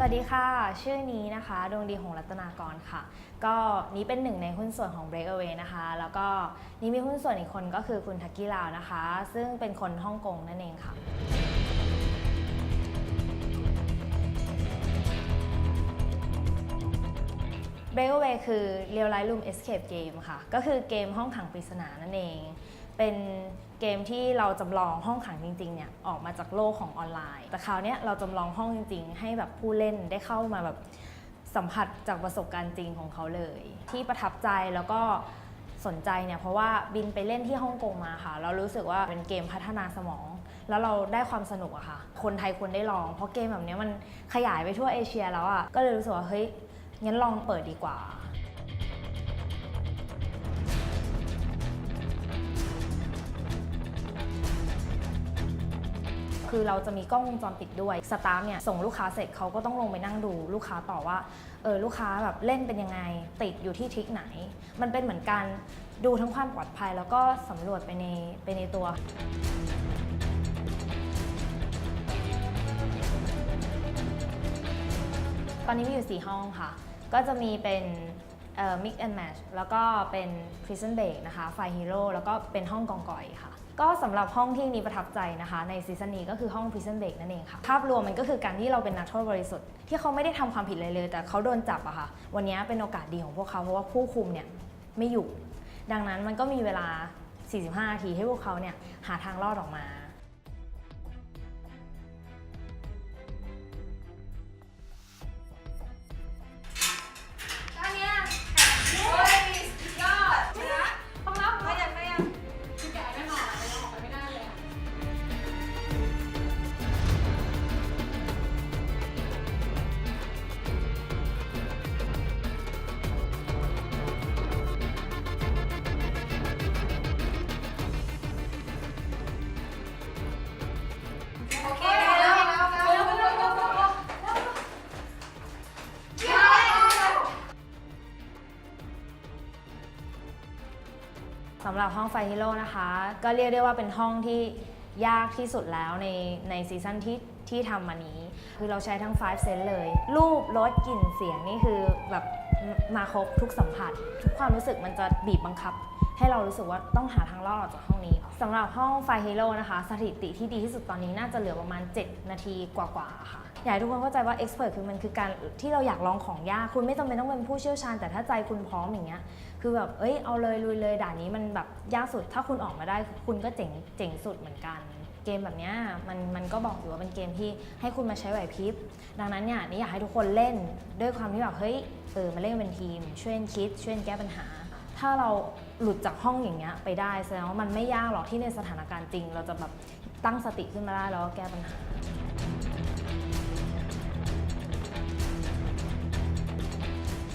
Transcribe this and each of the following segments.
สวัสดีค่ะ ชื่อนี้นะคะดวงดีหงรัตนากรค่ะ ก็นี้เป็นหนึ่งในหุ้นส่วนของ Breakaway นะคะ แล้วก็นี้มีหุ้นส่วนอีกคนก็คือคุณทักกี้ลาวนะคะ ซึ่งเป็นคนฮ่องกงนั่นเองค่ะ Breakaway คือ Real Life Room Escape Game ค่ะ ก็คือเกมห้องขังปริศนานั่นเอง เป็นเกมที่เราจำลองห้องขังจริงๆเนี่ยออกมาจากโลกของออนไลน์ แต่คราวเนี้ยเราจำลองห้องจริง ๆ ให้แบบผู้เล่นได้เข้ามาแบบสัมผัสจากประสบการณ์จริงของเขาเลย ที่ประทับใจแล้วก็สนใจเนี่ยเพราะว่าบินไปเล่นที่ฮ่องกงมาค่ะ เรารู้สึกว่าเป็นเกมพัฒนาสมอง แล้วเราได้ความสนุกอะค่ะ คนไทยควรได้ลอง เพราะเกมแบบเนี้ยมันขยายไปทั่วเอเชียแล้วอะก็เลยรู้สึกว่าเฮ้ยงั้นลองเปิดดีกว่า คือเราจะมีกล้องวงจรปิดด้วยสตาฟเนี่ยส่งลูกค้าเสร็จเขาก็ต้องลงไปนั่งดูลูกค้าต่อว่าเออลูกค้าแบบเล่นเป็นยังไง ติดอยู่ที่ทริกไหน มันเป็นเหมือนการดูทั้งความปลอดภัย แล้วก็สำรวจไปในไปในตัวตอนนี้มีอยู่ 4 ห้องค่ะ ก็จะมีเป็นเอ่อ mix and match แล้วก็เป็น prison break นะคะ fire hero แล้วก็เป็นห้องกองกอยค่ะ ก็สำหรับห้องที่นี้ประทับใจนะคะ ในซีซั่นนี้ก็คือห้อง prison break นั่นเองค่ะ ภาพรวมมันก็คือการที่เราเป็นนักโทษบริสุทธิ์ที่เขาไม่ได้ทำความผิดเลยเลย แต่เขาโดนจับอะค่ะ วันนี้เป็นโอกาสดีของพวกเขาเพราะว่าผู้คุมเนี่ยไม่อยู่ ดังนั้นมันก็มีเวลา 45นาทีให้พวกเขาเนี่ยหาทางรอดออกมา สำหรับห้องไฟฮิโร่นะคะ ก็เรียกได้ว่าเป็นห้องที่ยากที่สุดแล้วในในซีซั่นที่ที่ทำมานี้ คือเราใช้ทั้ง 5 เซนเลย รูปรสกลิ่นเสียงนี่คือแบบมาครบทุกสัมผัส ทุกความรู้สึกมันจะบีบบังคับ ให้เรารู้สึกว่าต้องหาทางรอดออกจากห้องนี้ สำหรับห้องไฟเฮโร่นะคะ สถิติที่ดีที่สุดตอนนี้น่าจะเหลือประมาณ 7 นาทีกว่าๆค่ะ อยากให้ทุกคนเข้าใจว่าเอ็กซ์เพรสคือมันคือการที่เราอยากลองของยาก คุณไม่จำเป็นต้องเป็นผู้เชี่ยวชาญ แต่ถ้าใจคุณพร้อมอย่างเงี้ย คือแบบ เอ้ย เอาเลยลุยเลย ด่านนี้มันแบบยากสุด ถ้าคุณออกมาได้ คุณก็เจ๋งเจ๋งสุดเหมือนกัน เกมแบบเนี้ยมันมันก็บอกอยู่ว่าเป็นเกมที่ให้คุณมาใช้ไหวพริบ ดังนั้นเนี่ยนี่อยากให้ทุกคนเล่นด้วยความที่แบบ เฮ้ย เออ มาเล่นกันเป็นทีม ช่วยกันคิด ช่วยกันแก้ปัญหา ถ้าเราหลุดจากห้องอย่างเงี้ยไปได้แสดงว่ามันไม่ยากหรอกที่ในสถานการณ์จริง เราจะแบบตั้งสติขึ้นมาได้แล้วก็แก้ปัญหา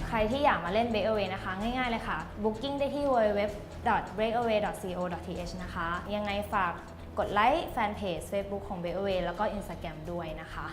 ใครที่อยากมาเล่น Breakaway นะคะ ง่ายๆเลยค่ะ Booking ได้ที่ www.breakaway.co.th นะคะ ยังไงฝากกดไลค์แฟนเพจ Facebook ของ Breakaway แล้วก็ Instagram ด้วยนะคะ